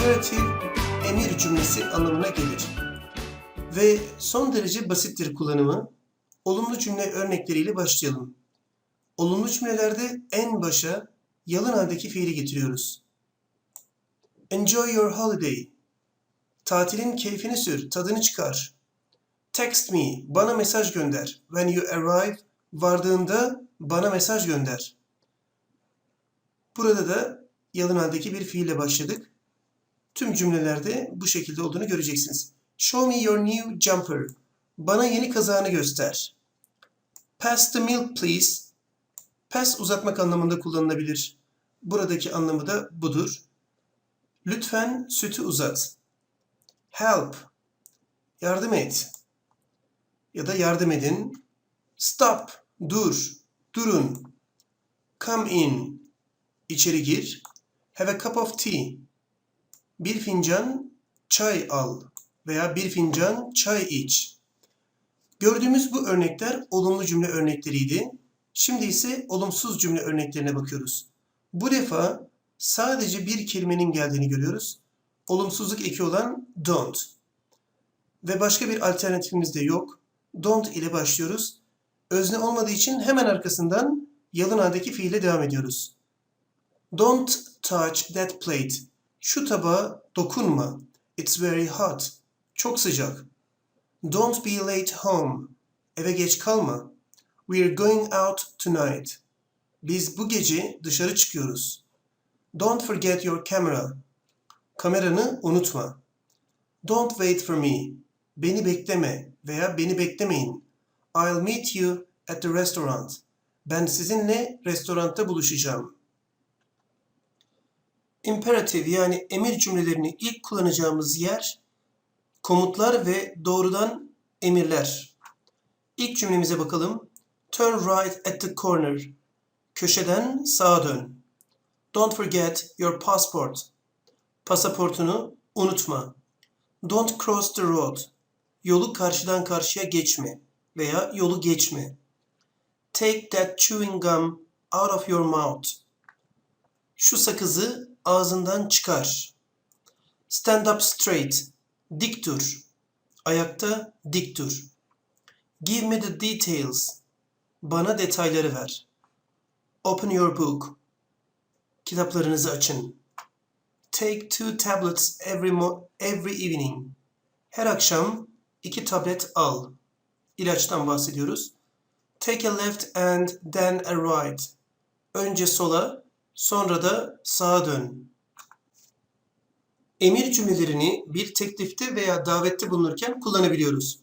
imperatif emir cümlesi anlamına gelir. Ve son derece basittir kullanımı. Olumlu cümle örnekleriyle başlayalım. Olumlu cümlelerde en başa yalın haldeki fiili getiriyoruz. Enjoy your holiday. Tatilin keyfini sür, tadını çıkar. Text me, bana mesaj gönder. When you arrive, vardığında bana mesaj gönder. Burada da yalın haldeki bir fiille başladık. Tüm cümlelerde bu şekilde olduğunu göreceksiniz. Show me your new jumper. Bana yeni kazağını göster. Pass the milk please. Pass uzatmak anlamında kullanılabilir. Buradaki anlamı da budur. Lütfen sütü uzat. Help. Yardım et. Ya da yardım edin. Stop. Dur. Durun. Come in. İçeri gir. Have a cup of tea. Bir fincan çay al veya bir fincan çay iç. Gördüğümüz bu örnekler olumlu cümle örnekleriydi. Şimdi ise olumsuz cümle örneklerine bakıyoruz. Bu defa sadece bir kelimenin geldiğini görüyoruz. Olumsuzluk eki olan don't. Ve başka bir alternatifimiz de yok. Don't ile başlıyoruz. Özne olmadığı için hemen arkasından yalın haldeki fiile devam ediyoruz. Don't touch that plate. Şu tabağa dokunma. It's very hot. Çok sıcak. Don't be late home. Eve geç kalma. We're going out tonight. Biz bu gece dışarı çıkıyoruz. Don't forget your camera. Kameranı unutma. Don't wait for me. Beni bekleme veya beni beklemeyin. I'll meet you at the restaurant. Ben sizinle restoranda buluşacağım. Imperatif yani emir cümlelerini ilk kullanacağımız yer komutlar ve doğrudan emirler. İlk cümlemize bakalım. Turn right at the corner. Köşeden sağa dön. Don't forget your passport. Pasaportunu unutma. Don't cross the road. Yolu karşıdan karşıya geçme veya yolu geçme. Take that chewing gum out of your mouth. Şu sakızı ağzından çıkar. Stand up straight. Dik dur. Ayakta dik dur. Give me the details. Bana detayları ver. Open your book. Kitaplarınızı açın. Take two tablets every mo every evening. Her akşam iki tablet al. İlaçtan bahsediyoruz. Take a left and then a right. Önce sola, sonra da sağa dön. Emir cümlelerini bir teklifte veya davette bulunurken kullanabiliyoruz.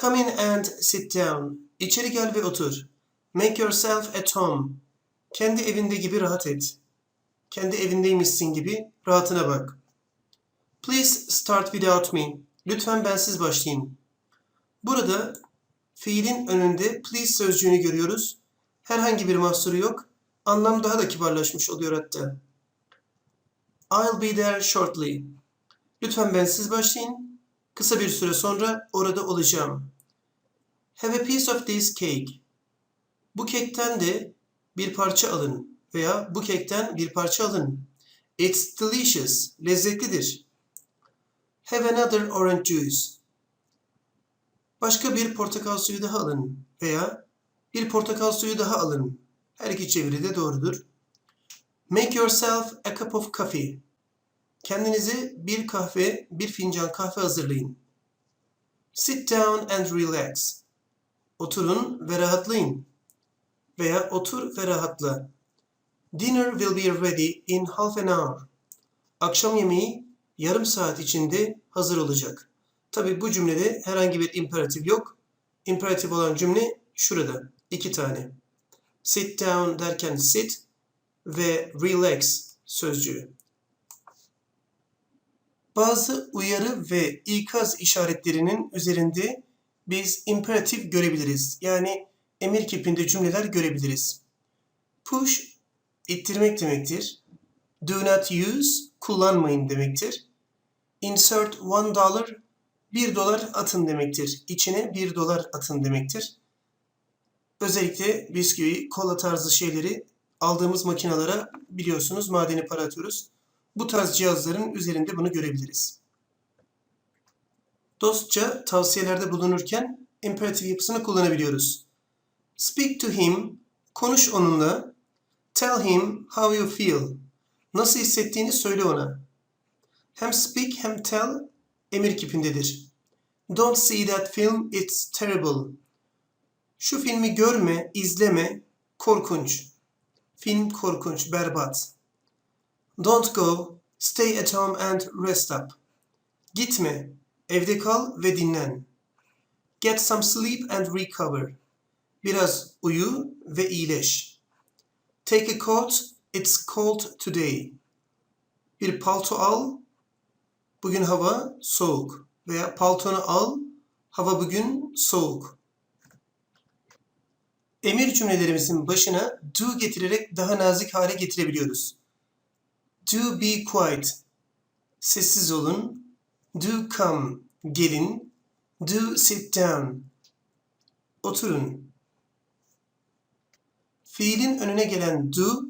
Come in and sit down. İçeri gel ve otur. Make yourself at home. Kendi evinde gibi rahat et. Kendi evindeymişsin gibi rahatına bak. Please start without me. Lütfen bensiz başlayın. Burada fiilin önünde please sözcüğünü görüyoruz. Herhangi bir mahsuru yok. Anlam daha da kibarlaşmış oluyor hatta. I'll be there shortly. Lütfen bensiz başlayın. Kısa bir süre sonra orada olacağım. Have a piece of this cake. Bu kekten de bir parça alın veya bu kekten bir parça alın. It's delicious. Lezzetlidir. Have another orange juice. Başka bir portakal suyu daha alın veya bir portakal suyu daha alın. Her iki çeviri de doğrudur. Make yourself a cup of coffee. Kendinize bir kahve, bir fincan kahve hazırlayın. Sit down and relax. Oturun ve rahatlayın. Veya otur ve rahatla. Dinner will be ready in half an hour. Akşam yemeği yarım saat içinde hazır olacak. Tabi bu cümlede herhangi bir imperatif yok. İmperatif olan cümle şurada. iki tane. Sit down derken sit ve relax sözcüğü. Bazı uyarı ve ikaz işaretlerinin üzerinde biz imperatif görebiliriz. Yani emir kipinde cümleler görebiliriz. Push ittirmek demektir. Do not use kullanmayın demektir. Insert one dollar bir dolar atın demektir. İçine bir dolar atın demektir. Özellikle bisküvi, kola tarzı şeyleri aldığımız makinalara biliyorsunuz madeni para atıyoruz. bu tarz cihazların üzerinde bunu görebiliriz. Dostça tavsiyelerde bulunurken imperatif yapısını kullanabiliyoruz. Speak to him, konuş onunla. Tell him how you feel. Nasıl hissettiğini söyle ona. Hem speak hem tell emir kipindedir. Don't see that film, it's terrible. Şu filmi görme, izleme, korkunç. Film korkunç, berbat. Don't go, stay at home and rest up. Gitme, evde kal ve dinlen. Get some sleep and recover. Biraz uyu ve iyileş. Take a coat, it's cold today. Bir palto al, bugün hava soğuk. Veya paltonu al, hava bugün soğuk. Emir cümlelerimizin başına do getirerek daha nazik hale getirebiliyoruz. Do be quiet. Sessiz olun. Do come. Gelin. Do sit down. Oturun. Fiilin önüne gelen do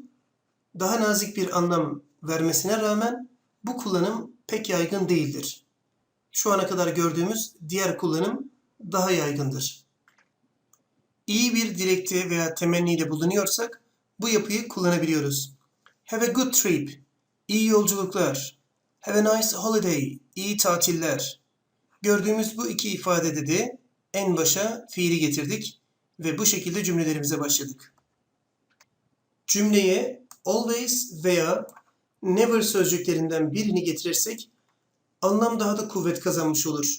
daha nazik bir anlam vermesine rağmen bu kullanım pek yaygın değildir. Şu ana kadar gördüğümüz diğer kullanım daha yaygındır. İyi bir dilekte veya temennide bulunuyorsak bu yapıyı kullanabiliyoruz. Have a good trip. İyi yolculuklar. Have a nice holiday. İyi tatiller. Gördüğümüz bu iki ifadede de en başa fiili getirdik ve bu şekilde cümlelerimize başladık. Cümleye always veya never sözcüklerinden birini getirirsek anlam daha da kuvvet kazanmış olur.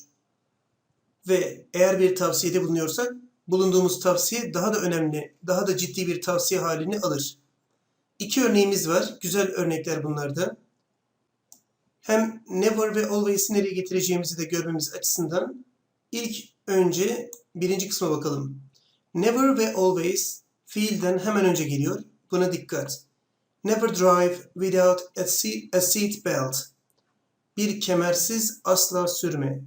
Ve eğer bir tavsiyede bulunuyorsak bulunduğumuz tavsiye daha da önemli, daha da ciddi bir tavsiye halini alır. İki örneğimiz var. Güzel örnekler bunlarda. Hem never ve always'i nereye getireceğimizi de görmemiz açısından ilk önce birinci kısma bakalım. Never ve always fiilden hemen önce geliyor. Buna dikkat. Never drive without a seat, a seat belt. Bir kemersiz asla sürme.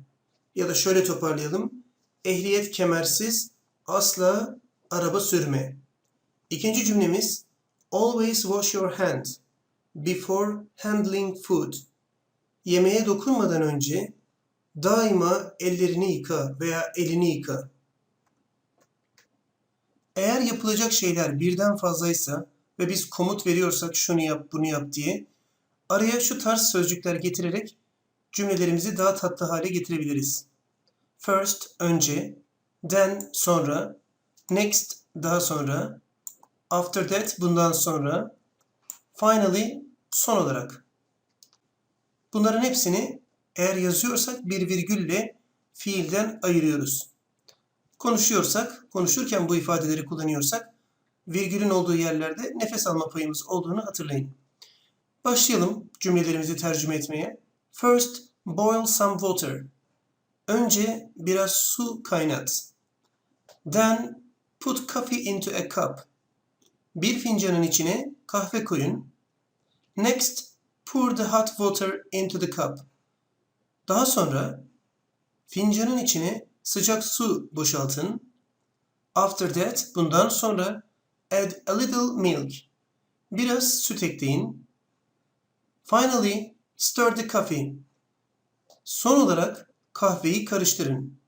Ya da şöyle toparlayalım. Ehliyet kemersiz asla araba sürme. İkinci cümlemiz Always wash your hand before handling food. Yemeğe dokunmadan önce daima ellerini yıka veya elini yıka. Eğer yapılacak şeyler birden fazlaysa ve biz komut veriyorsak şunu yap bunu yap diye araya şu tarz sözcükler getirerek cümlelerimizi daha tatlı hale getirebiliriz. First önce, then sonra, next daha sonra, after that bundan sonra, finally son olarak. Bunların hepsini eğer yazıyorsak bir virgülle fiilden ayırıyoruz. Konuşuyorsak, konuşurken bu ifadeleri kullanıyorsak virgülün olduğu yerlerde nefes alma payımız olduğunu hatırlayın. Başlayalım cümlelerimizi tercüme etmeye. First, boil some water. Önce biraz su kaynat. Then put coffee into a cup. Bir fincanın içine kahve koyun. Next, pour the hot water into the cup. Daha sonra fincanın içine sıcak su boşaltın. After that, bundan sonra add a little milk. Biraz süt ekleyin. Finally, stir the coffee. Son olarak kahveyi karıştırın.